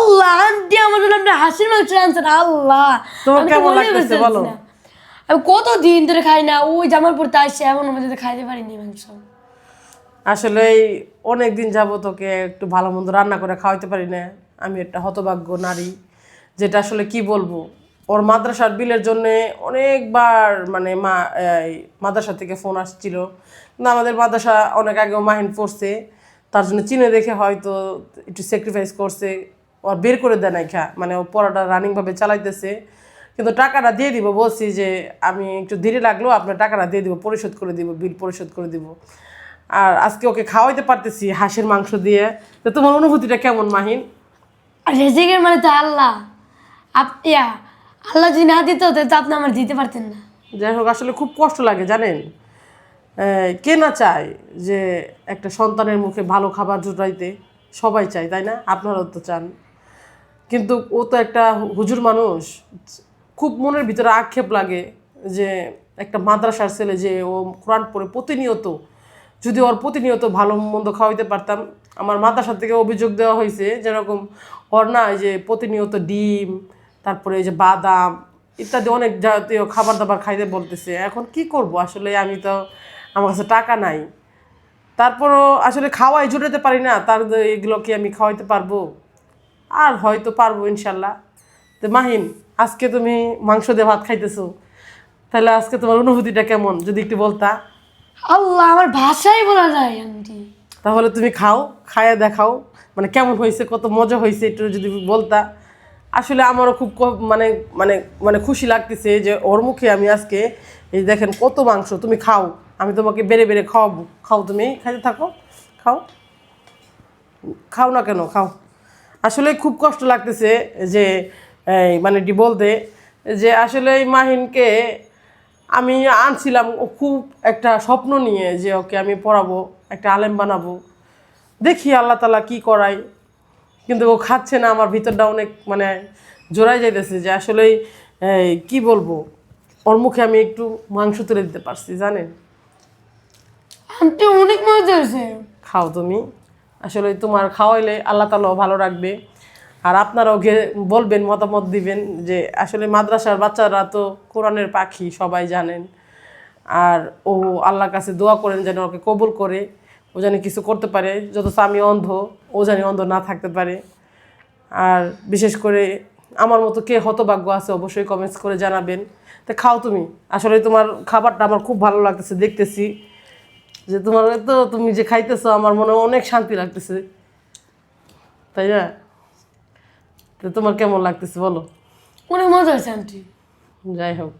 আল্লাহ aunty আমার জন্য আপনি হাসির মাংস আনছেন আল্লাহ। তোমার আমি কেমন লাগতেছে বলো? আমি কত দিন ধরে খাই না ওই জামার পড়তে আসছে এমন মধ্যে খাইতে পারিনি মাংস। আসলে অনেক দিন যাব তোকে একটু ভালো মন্দ রান্না করে খাওয়াইতে পারি না। আমি একটা হতভাগ্য নারী যেটা আসলে কি বলব ওর মাদ্রাসার বিলের জন্য অনেকবার মানে মা মাদ্রাসা থেকে ফোন আসছিল। কিন্তু আমাদের মাদ্রাসা অনেক আগেও মাহিন পড়ছে তার জন্য চিনে দেখে হয়তো একটু স্যাক্রিফাইস করছে। ওর বের করে দেয় নাই খা। মানে ও পড়াটা রানিংভাবে চালাইতেছে। কিন্তু টাকাটা দিয়ে দিব বলছি যে আমি একটু দেরি লাগল আপনার টাকাটা দিয়ে দিব পরিশোধ করে দিব বিল পরিশোধ করে দিব। আর আজকে ওকে খাওয়াইতে পারতেছি হাঁসের মাংস দিয়ে। তো তোমার অনুভূতিটা কেমন মাহিন? আর রেজিকের মানে তো আল্লাহ। আপিয়া আল্লাহ যদি না দিত তো আপনি আমার দিতে পারতেন না। যাই হোক আসলে খুব কষ্ট লাগে জানেন? কে না চায় যে একটা সন্তানের মুখে ভালো খাবার জুটাইতে? সবাই চায় তাই না? আপনারাও তো চান। কিন্তু ও তো একটা হুজুর মানুষ। খুব মনের ভিতরে আক্ষেপ লাগে যে একটা মাদ্রাসার ছেলে যে ও কোরআন পড়ে প্রতিনিয়ত, যদি ওর প্রতিনিয়ত ভালো মন্দ খাওয়াইতে পারতাম, আমার মাদ্রাসা থেকে অভিযোগ দেওয়া হয়েছে যেরকম ওর না যে প্রতিনিয়ত ডিম, তারপরে এই যে বাদাম ইত্যাদি অনেক জাতীয় খাবার দাবার খাইতে বলতেছে। এখন কি করব? আসলে আমি তো, আমার কাছে টাকা নাই। তারপরও আসলে খাওয়াই জুটাতে পারি না, তার এগুলো কি আমি খাওয়াইতে পারব? আর হয়তো পারব ইনশাল্লাহ। তো মাহিন আজকে তুমি মাংস দিয়ে ভাত খাইতেছো। তাহলে আজকে তোমার অনুভূতিটা কেমন? যদি একটু বলতা। আল্লাহ আমার ভাষাই বলা যায় আন্টি। তাহলে তুমি খাও খায়া দেখাও। মানে কেমন হয়েছে কত মজা হয়েছে একটু যদি বলতা। আসলে আমারও খুব মানে মানে মানে খুশি লাগতেছে যে ওর মুখে আমি আজকে এই দেখেন কত মাংস তুমি খাও। আমি তোমাকে বেড়ে বেড়ে খাওয়াবো। খাও তুমি খাইতে থাকো খাও। খাও না কেন খাও। আসলে খুব কষ্ট লাগতেছে যে মানে ডি বলতে যে আসলে এই মাহিনকে আমি আনছিলাম ও খুব একটা স্বপ্ন নিয়ে যে ওকে আমি পড়াবো একটা আলেম বানাবো। দেখি আল্লাহ তালা কি করাই কিন্তু ও খাচ্ছে না আমার ভিতরটা অনেক মানে জোড়াই যাইতেছে যে আসলেই এই, কি বলব ওর মুখে আমি একটু মাংস তুলে দিতে পারছি জানেন? অনেক মজা হয়েছে। খাও তুমি। আসলে তোমার খাওয়াইলে আল্লাহ তালাও ভালো রাখবে। আর আপনারাও গে বলবেন, মতামত দিবেন যে আসলে মাদ্রাসার বাচ্চারা তো কোরআনের পাখি, সবাই জানেন। আর ও আল্লাহর কাছে দোয়া করেন যেন ওকে কবুল করে। ও যেন কিছু করতে পারে যত আমি অন্ধ, ও জানি অন্ধ না থাকতে পারে। আর বিশেষ করে আমার মতো কে হতভাগ্য আছে অবশ্যই কমেন্টস করে জানাবেন। তা খাও তুমি। আসলে তোমার খাবারটা আমার খুব ভালো লাগতেছে, দেখতেছি। যে তোমার তো তুমি যে খাইতেছো আমার মনে অনেক শান্তি লাগতেছে। তাই না? তো তোমার কেমন লাগতেছে বলো? অনেক মজা হয়েছে আন্টি। যাই হোক।